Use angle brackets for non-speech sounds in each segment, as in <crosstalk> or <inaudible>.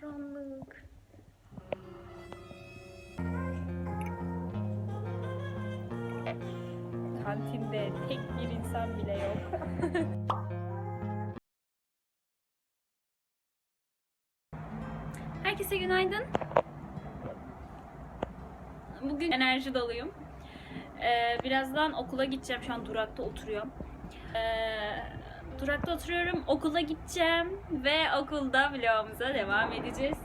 karanlık. Kantinde tek bir insan bile yok. <laughs> Herkese günaydın. Bugün enerji doluyum. Ee, birazdan okula gideceğim. Şu an durakta oturuyorum. Ee, durakta oturuyorum. Okula gideceğim ve okulda vlogumuza devam edeceğiz.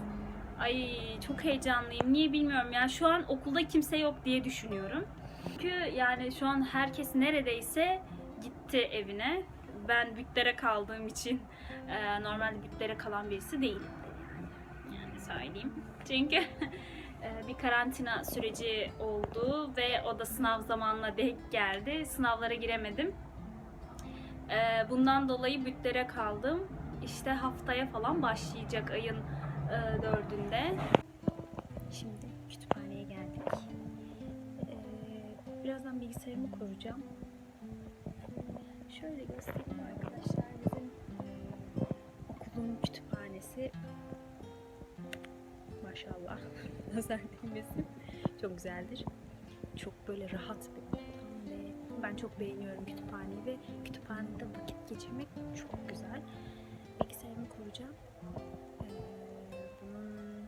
Ay çok heyecanlıyım. Niye bilmiyorum. Yani şu an okulda kimse yok diye düşünüyorum. Çünkü yani şu an herkes neredeyse gitti evine. Ben bütlere kaldığım için e, normalde bütlere kalan birisi değilim. Yani, yani söyleyeyim. Çünkü e, bir karantina süreci oldu ve o da sınav zamanına denk geldi. Sınavlara giremedim. E, bundan dolayı bütlere kaldım. İşte haftaya falan başlayacak ayın e, dördünde. Şimdi kütüphaneye geldik. Ee, birazdan bilgisayarımı kuracağım. Şöyle göstereyim arkadaşlar bizim okulun kütüphanesi. Maşallah. <laughs> Nazar değmesin. Çok güzeldir. Çok böyle rahat bir ben çok beğeniyorum kütüphaneyi ve kütüphanede vakit geçirmek çok güzel. Bilgisayarımı kuracağım. Ee, bunun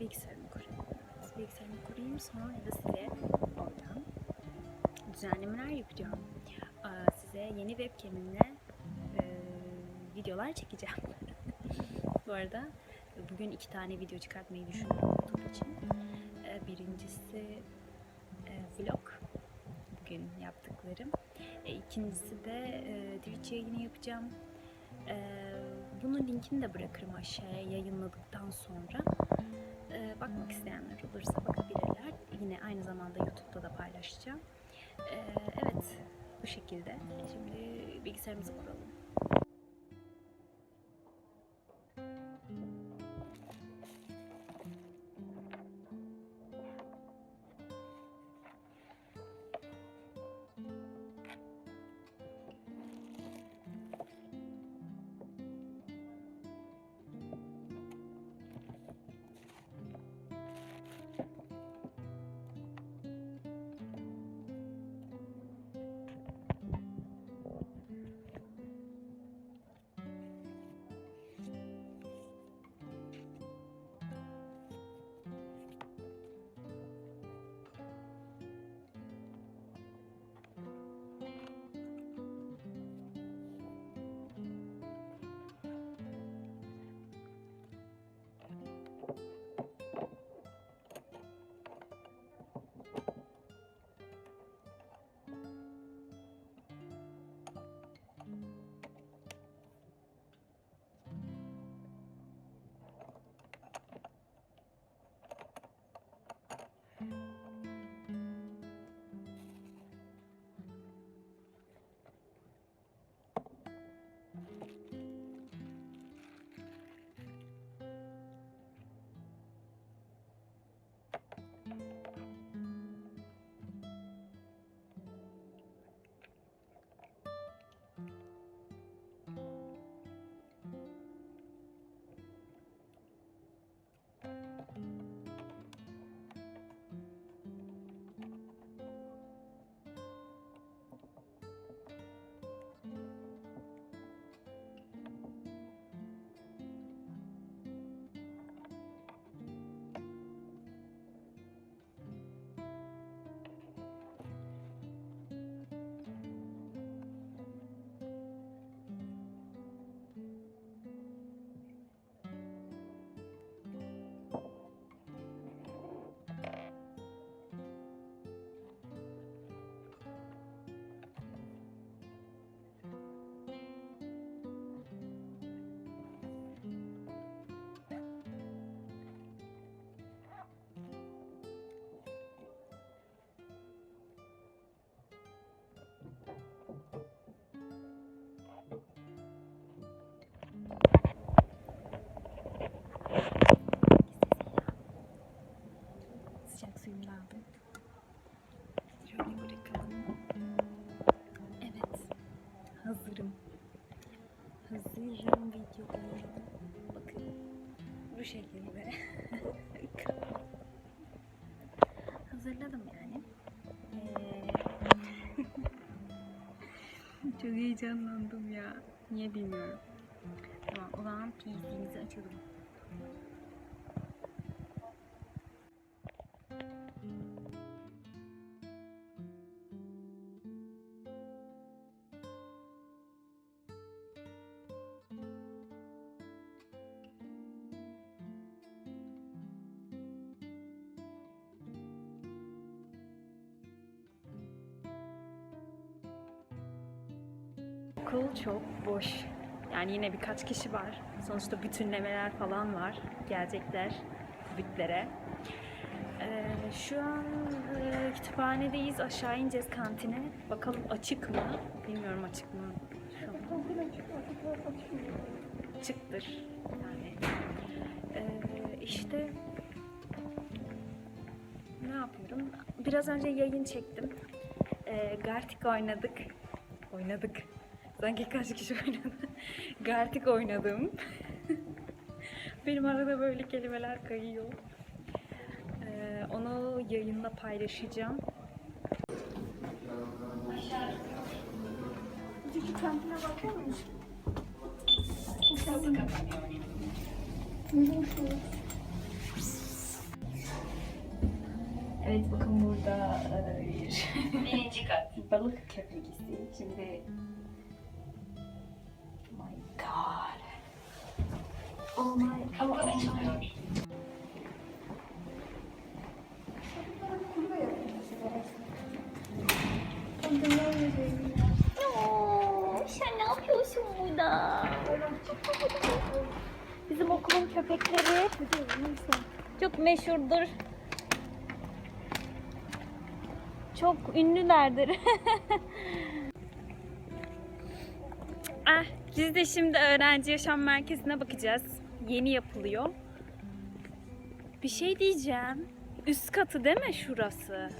bilgisayarımı kurayım. Bilgisayarımı kurayım sonra da size oradan düzenlemeler yapacağım. Aa, Size yeni webcam'imle e, videolar çekeceğim. <laughs> Bu arada bugün iki tane video çıkartmayı düşünüyorum YouTube için. E, Birincisi e, vlog. Bugün yaptıklarım. E, İkincisi de e, Twitch yayını yapacağım. E, Bunun linkini de bırakırım aşağıya yayınladıktan sonra. Ee, bakmak isteyenler olursa bakabilirler. Yine aynı zamanda YouTube'da da paylaşacağım. Ee, evet, bu şekilde. Şimdi bilgisayarımızı kuralım. Heyecanlandım ya. Niye bilmiyorum. Tamam o zaman PC'mizi açalım. Okul çok boş. Yani yine birkaç kişi var. Sonuçta bütünlemeler falan var. Gelecekler bütlere. Ee, şu an e, kütüphanedeyiz. Aşağı ineceğiz kantine. Bakalım açık mı? Bilmiyorum açık mı. Şu an. Açıktır. Yani. Ee, işte ne yapıyorum? Biraz önce yayın çektim. Ee, Gartic oynadık. Oynadık. Sanki kaç kişi oynadı. <laughs> Gartic oynadım. <laughs> Benim arada böyle kelimeler kayıyor. Ee, onu yayında paylaşacağım. Öteki kantine bakar mısın? Evet bakın burada e, bir birinci kat balık köpekisi. Şimdi god. Oh my oh, oh my. Sen ne yapıyorsun? Bizim okulun köpekleri çok meşhurdur. Çok ünlülerdir. <laughs> biz de şimdi öğrenci yaşam merkezine bakacağız. Yeni yapılıyor. Bir şey diyeceğim. Üst katı değil mi şurası?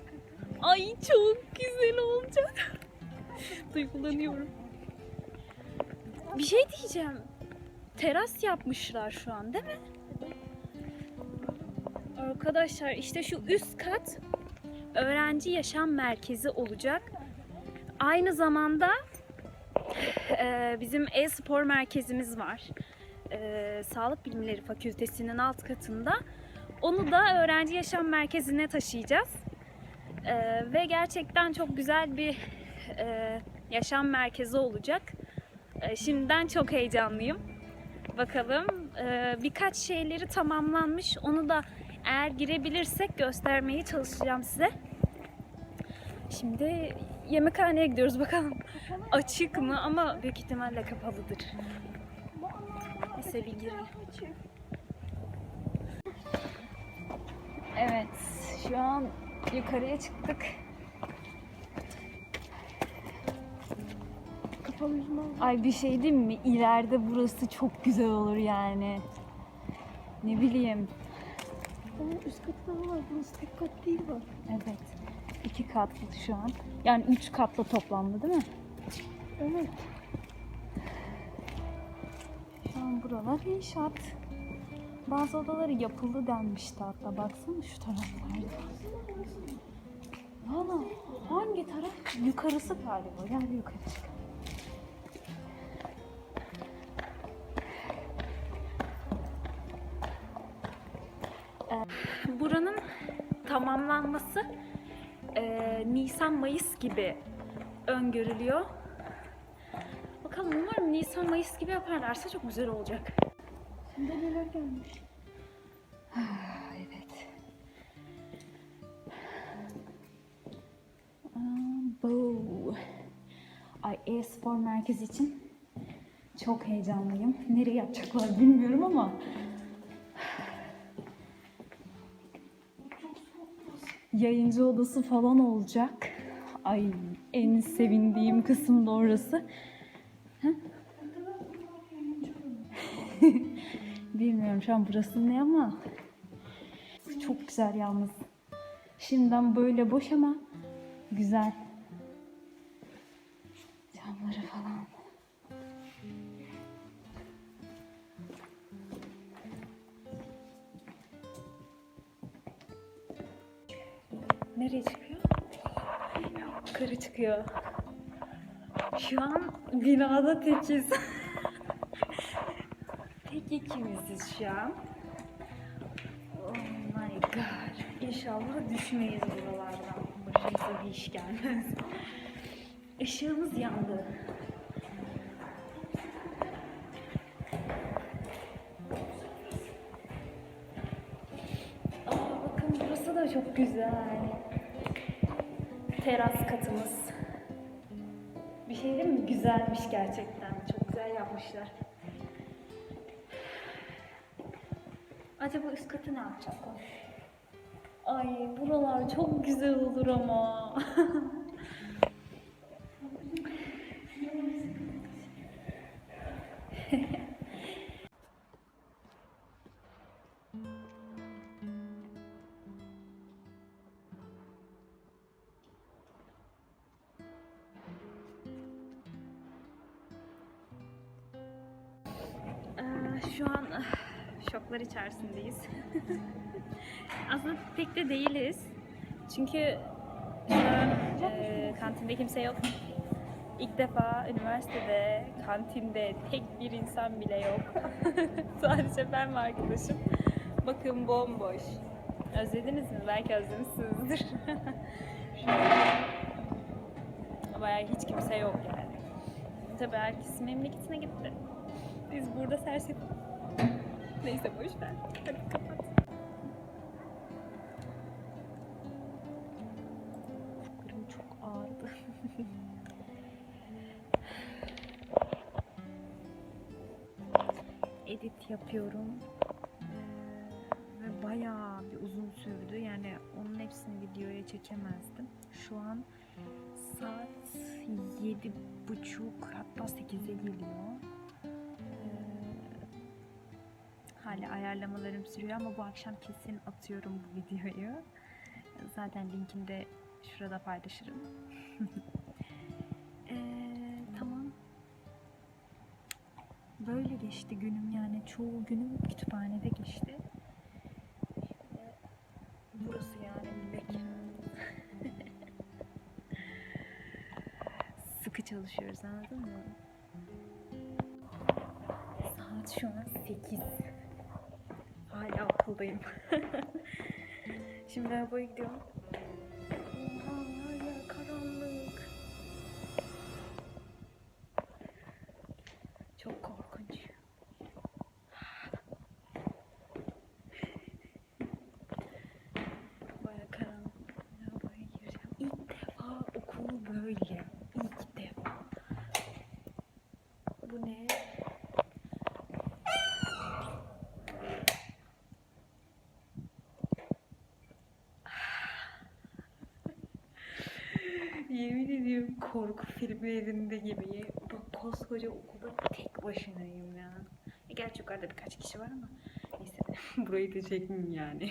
Ay çok güzel olacak. <laughs> Duygulanıyorum. Bir şey diyeceğim. Teras yapmışlar şu an değil mi? Arkadaşlar işte şu üst kat öğrenci yaşam merkezi olacak. Aynı zamanda e, bizim e-spor merkezimiz var. E, Sağlık Bilimleri Fakültesinin alt katında. Onu da öğrenci yaşam merkezine taşıyacağız. E, ve gerçekten çok güzel bir e, yaşam merkezi olacak. Şimdiden çok heyecanlıyım. Bakalım e, birkaç şeyleri tamamlanmış. Onu da eğer girebilirsek göstermeye çalışacağım size. Şimdi yemekhaneye gidiyoruz bakalım. Açık mı ama büyük ihtimalle kapalıdır. Neyse bir girelim. Evet, şu an yukarıya çıktık. Kapalı Ay bir şey diyeyim mi? İleride burası çok güzel olur yani. Ne bileyim. Onun üst katları var. Burası tek kat değil bak. Evet. iki katlı şu an. Yani üç katlı toplamda değil mi? Evet. Şu an buralar inşaat. Bazı odaları yapıldı denmişti hatta. Baksana şu taraflarda. Valla hangi taraf? Yukarısı galiba. Gel yukarı Buranın tamamlanması e, Nisan-Mayıs gibi öngörülüyor. Bakalım umarım Nisan-Mayıs gibi yaparlarsa çok güzel olacak. Şimdi neler gelmiş? Ah, evet. Aa, bu. Ay e-spor merkezi için çok heyecanlıyım. Nereye yapacaklar bilmiyorum ama yayıncı odası falan olacak. Ay en sevindiğim kısım da orası. <laughs> Bilmiyorum şu an burası ne ama çok güzel yalnız. Şimdiden böyle boş ama güzel. Yukarı çıkıyor. Şu an binada tekiz. <laughs> Tek ikimiziz şu an. Oh my god. İnşallah düşmeyiz buralardan. Başımıza bir iş gelmez. <laughs> Işığımız yandı. Aa, bakın burası da çok güzel. Teras katımız. Bir şey değil mi? Güzelmiş gerçekten. Çok güzel yapmışlar. Acaba üst katı ne yapacaklar? Ay buralar çok güzel olur ama. <laughs> Şu an ah, şoklar içerisindeyiz. <laughs> Aslında pek de değiliz. Çünkü şu an e, kantinde kimse yok. İlk defa üniversitede kantinde tek bir insan bile yok. <laughs> Sadece ben ve arkadaşım. Bakın bomboş. Özlediniz mi? Belki özlemişsinizdir. <laughs> Bayağı hiç kimse yok yani. Tabii herkes memleketine gitti. Biz burada serseri. Neyse boş ver. <laughs> Edit yapıyorum. Ve bayağı bir uzun sürdü. Yani onun hepsini videoya çekemezdim. Şu an saat yedi buçuk hatta sekize geliyor. Hala ayarlamalarım sürüyor ama bu akşam kesin atıyorum bu videoyu. Zaten linkini de şurada paylaşırım. <laughs> Ee, tamam. Böyle geçti günüm yani çoğu günüm kütüphanede geçti. Şimdi burası yani mekan. <laughs> Sıkı çalışıyoruz anladın mı? Saat şu an 8. Hala okuldayım. <laughs> Şimdi arabaya gidiyorum. Karanlık. Çok korkunç. Baya karanlık. Arabaya gireceğim. İlk defa okul böyle. İlk defa. Bu ne? Yemin ediyorum korku filmlerinde gibi. Bak koskoca okulda tek başınayım ya. E, Gerçi yukarıda birkaç kişi var ama neyse <laughs> burayı da çekmeyeyim yani.